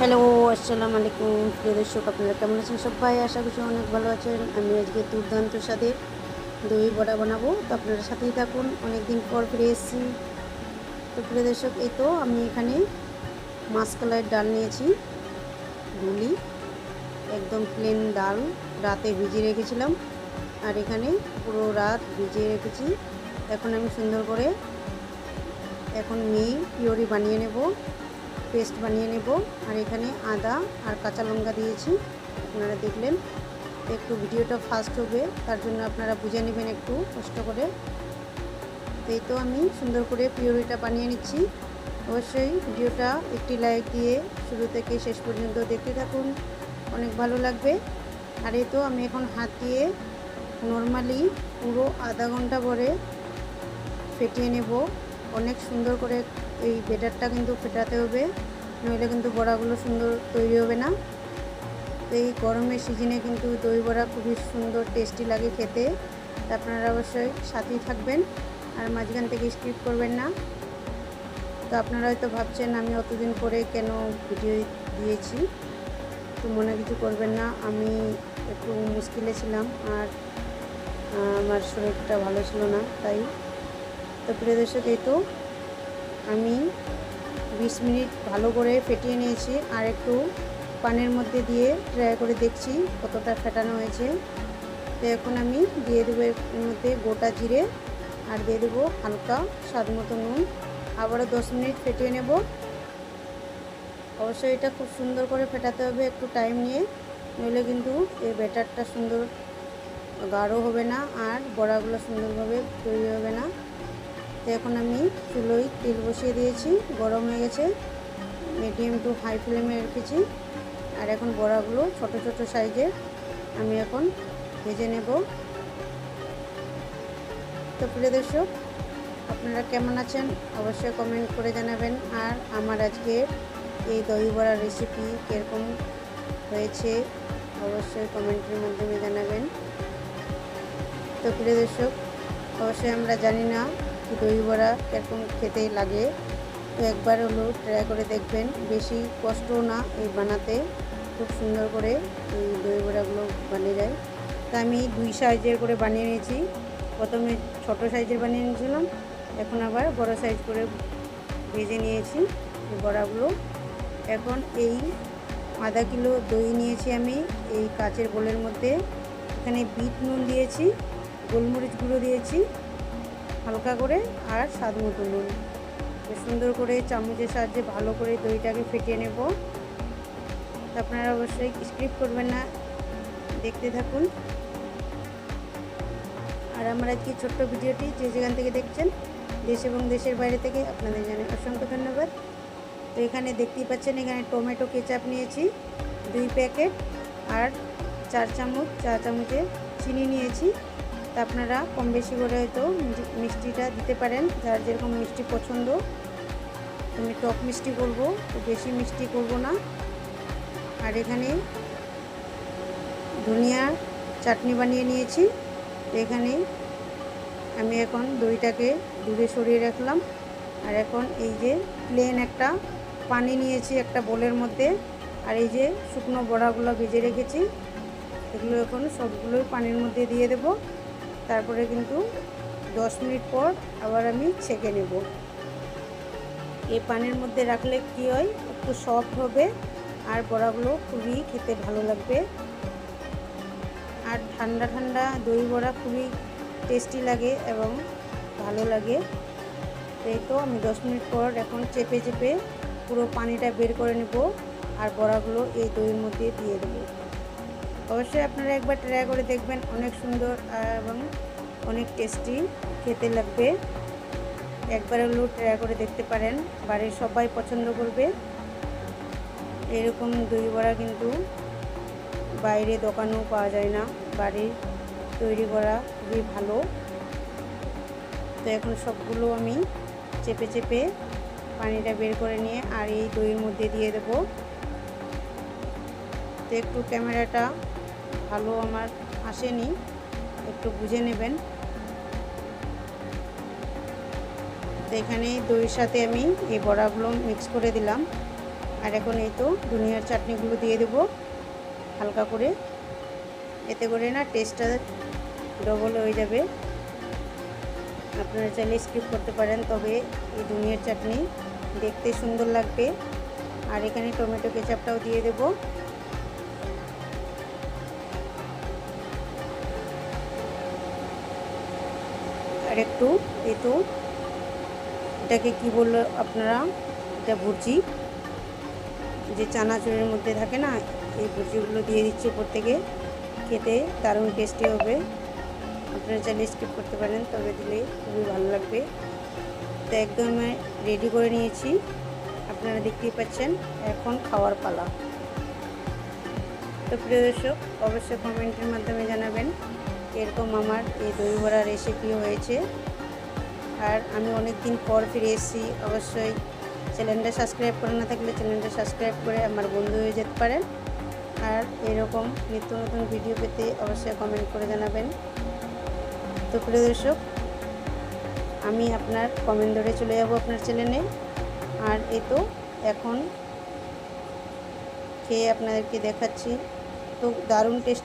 Hello, আসসালামু আলাইকুম। প্রিয় দর্শক, আপনারা কেমন আছেন? সবাই আশা করছি অনেক ভালো আছেন। আমি আজকে দুর্দান্ত স্বাদের দই বড়া বানাবো। তো আপনারা সাথেই থাকুন। অনেক দিন পর ফিরে এসেছি। তো প্রিয় দর্শক, এই তো আমি এখানে মাসকলাইয়ের ডাল নিয়েছি। গুলি, একদম প্লেন ডাল। রাতে ভিজিয়ে রেখেছিলাম। আর এখানে পুরো রাত ভিজিয়ে রেখেছি। এখন আমি সুন্দর করে এখন মিহি পিওরি বানিয়ে নেব। পেস্ট বানিয়ে নেব। আর এখানে আদা আর কাঁচা লঙ্কা দিয়েছি। আপনারা দেখলেন, একটু ভিডিওটা ফাস্ট হবে, তার জন্য আপনারা বুঝে নেবেন একটু কষ্ট করে। এই তো আমি সুন্দর করে পিওরিটা বানিয়ে নিচ্ছি। অবশ্যই ভিডিওটা একটি লাইক দিয়ে শুরু থেকে শেষ পর্যন্ত দেখতে থাকুন, অনেক ভালো লাগবে। আর এই তো আমি এখন হাত দিয়ে নর্মালি পুরো আধা ঘণ্টা পরে ফেটিয়ে নেব। অনেক সুন্দর করে এই বেটারটা কিন্তু ফেটাতে হবে। নইলে কিন্তু বড়াগুলো সুন্দর তৈরি হবে না। তো এই গরমের সিজনে কিন্তু দই বড়া খুবই সুন্দর, টেস্টি লাগে খেতে। আপনারা অবশ্যই সাথেই থাকবেন আর মাঝখান থেকে স্কিপ করবেন না। তো আপনারা হয়তো ভাবছেন, আমি অতদিন পরে কেন ভিডিও দিয়েছি? তো মনে কিছু করবেন না, আমি একটু মুশকিলে ছিলাম আর আমার শরীরটা ভালো ছিল না, তাই। তো প্রিয় দর্শক, এই তো আমি বিশ মিনিট ভালো করে ফেটিয়ে নিয়েছি আর একটু পানের মধ্যে দিয়ে ট্রাই করে দেখছি কতটা ফেটানো হয়েছে। তো এখন আমি দিয়ে দেবো এর মধ্যে গোটা জিরে আর দিয়ে দেবো হালকা স্বাদ মতো নুন। আবারও দশ মিনিট ফেটিয়ে নেব। অবশ্যই এটা খুব সুন্দর করে ফেটাতে হবে একটু টাইম নিয়ে, নইলে কিন্তু এই ব্যাটারটা সুন্দর গাঢ় হবে না আর বড়াগুলো সুন্দরভাবে তৈরি হবে না। তো এখন আমি চুলোয় তেল বসিয়ে দিয়েছি, গরম হয়ে গেছে। মিডিয়াম টু হাই ফ্লেমে রেখেছি। আর এখন বড়াগুলো ছোট ছোট সাইজের আমি এখন ভেজে নেব। তো প্রিয় দর্শক, আপনারা কেমন আছেন? অবশ্যই কমেন্ট করে জানাবেন। আর আমার আজকে এই দই বড়ার রেসিপি কীরকম হয়েছে, অবশ্যই কমেন্টের মাধ্যমে জানাবেন। তো প্রিয় দর্শক, অবশ্যই আমরা জানি না দই বড়া কীরকম খেতে লাগে। তো একবার হলো ট্রাই করে দেখবেন। বেশি কষ্টও না এই বানাতে। খুব সুন্দর করে এই দই বড়াগুলো বানিয়ে যায়। তা আমি দুই সাইজের করে বানিয়ে নিয়েছি। প্রথমে ছোট সাইজের বানিয়ে নিয়েছিলাম। এখন আবার বড় সাইজ করে ভেজে নিয়েছি এই বড়াগুলো। এখন এই আধা কিলো দই নিয়েছি আমি এই কাচের বোলের মধ্যে। এখানে বিট নুন দিয়েছি, গোলমরিচ গুঁড়ো দিয়েছি। হালকা করে আর স্বাদ মতো নুন। সুন্দর করে চামচের সাহায্যে ভালো করে দইটাকে ফেটিয়ে নেব। আপনারা অবশ্যই স্কিপ করবেন না। দেখতে থাকুন। আর আমার আজকে ছোট্ট ভিডিওটি যে যেখান থেকে দেখছেন, দেশ এবং দেশের বাইরে থেকে আপনাদের জানাই অসংখ্য ধন্যবাদ। তো এখানে দেখতেই পাচ্ছেন, এখানে টমেটো কেচাপ নিয়েছি, দুই প্যাকেট আর চার চামচ চা চামচের চিনি নিয়েছি। তা আপনারা কম বেশি করে হয়তো মিষ্টিটা দিতে পারেন, যার যেরকম মিষ্টি পছন্দ। আমি টক মিষ্টি করব বেশি মিষ্টি করব না। আর এখানে ধনিয়া চাটনি বানিয়ে নিয়েছি। তো এখানে আমি এখন দইটাকে দূরে সরিয়ে রাখলাম। আর এখন এই যে প্লেন একটা পানি নিয়েছি একটা বোলের মধ্যে। আর এই যে শুকনো বড়াগুলো ভেজে রেখেছি, এগুলো এখন সবগুলোই পানির মধ্যে দিয়ে দেবো। তারপরে কিন্তু দশ মিনিট পর আবার আমি ছেঁকে নেব। এই পানির মধ্যে রাখলে কি হয়? একটু সফট হবে আর বড়াগুলো খুবই খেতে ভালো লাগবে। আর ঠান্ডা ঠান্ডা দই বড়া খুবই টেস্টি লাগে এবং ভালো লাগে। এই তো আমি দশ মিনিট পর এখন চেপে চেপে পুরো পানিটা বের করে নেব আর বড়াগুলো এই দইয়ের মধ্যে দিয়ে দেবো। অবশ্যই আপনারা একবার ট্রাই করে দেখবেন, অনেক সুন্দর এবং অনেক টেস্টি খেতে লাগবে। একবার হলেও ট্রাই করে দেখতে পারেন, বাড়ির সবাই পছন্দ করবে। এরকম দই বড়া কিন্তু বাইরে দোকানেও পাওয়া যায় না, বাড়ির তৈরি করা খুবই ভালো। তো এখন সবগুলো আমি চেপে চেপে পানিটা বের করে নিয়ে আর এই দইয়ের মধ্যে দিয়ে দেবো। তো একটু ক্যামেরাটা ভালো আমার আসেনি, একটু বুঝে নেবেন। তো এখানে দইয়ের সাথে আমি এই বড়াগুলো মিক্স করে দিলাম। আর এখন এই তো দুনিয়ার চাটনিগুলো দিয়ে দেবো হালকা করে। এতে করে না টেস্টটা ডবল হয়ে যাবে। আপনারা চাইলে স্কিপ করতে পারেন, তবে এই দুনিয়ার চাটনি দেখতে সুন্দর লাগবে। আর এখানে টমেটো কেচাপটাও দিয়ে দেব। আর একটু এই তো। এটাকে কি বলল আপনারা? এটা ভুর্জি। যে চানাচুরের মধ্যে থাকে না, এই ভুর্জিগুলো দিয়ে দিচ্ছি উপর থেকে খেতে দারুণ টেস্টি হবে। আপনারা চাইলে স্কিপ করতে পারেন, তবে দিলে খুবই ভালো লাগবে। তো একদম রেডি করে নিয়েছি। আপনারা দেখতেই পাচ্ছেন, এখন খাওয়ার পালা। তো প্রিয় দর্শক, অবশ্যই কমেন্টের মাধ্যমে জানাবেন। এরকম আমার এই দই বড়া রেসিপি হয়েছে। আর আমি অনেক দিন পর ফিরে এসেছি। অবশ্যই চ্যানেলটা সাবস্ক্রাইব করে না থাকলে চ্যানেলটা সাবস্ক্রাইব করে আমার বন্ধু হয়ে যেতে পারেন। আর এরকম নিত্য নতুন ভিডিও পেতে অবশ্যই কমেন্ট করে জানাবেন। তো প্রিয় দর্শক, আমি আপনার কমেন্ট ধরে চলে যাব আপনার চ্যানেলে আর এ তো এখন খেয়ে আপনাদেরকে দেখাচ্ছি। তো দারুণ টেস্ট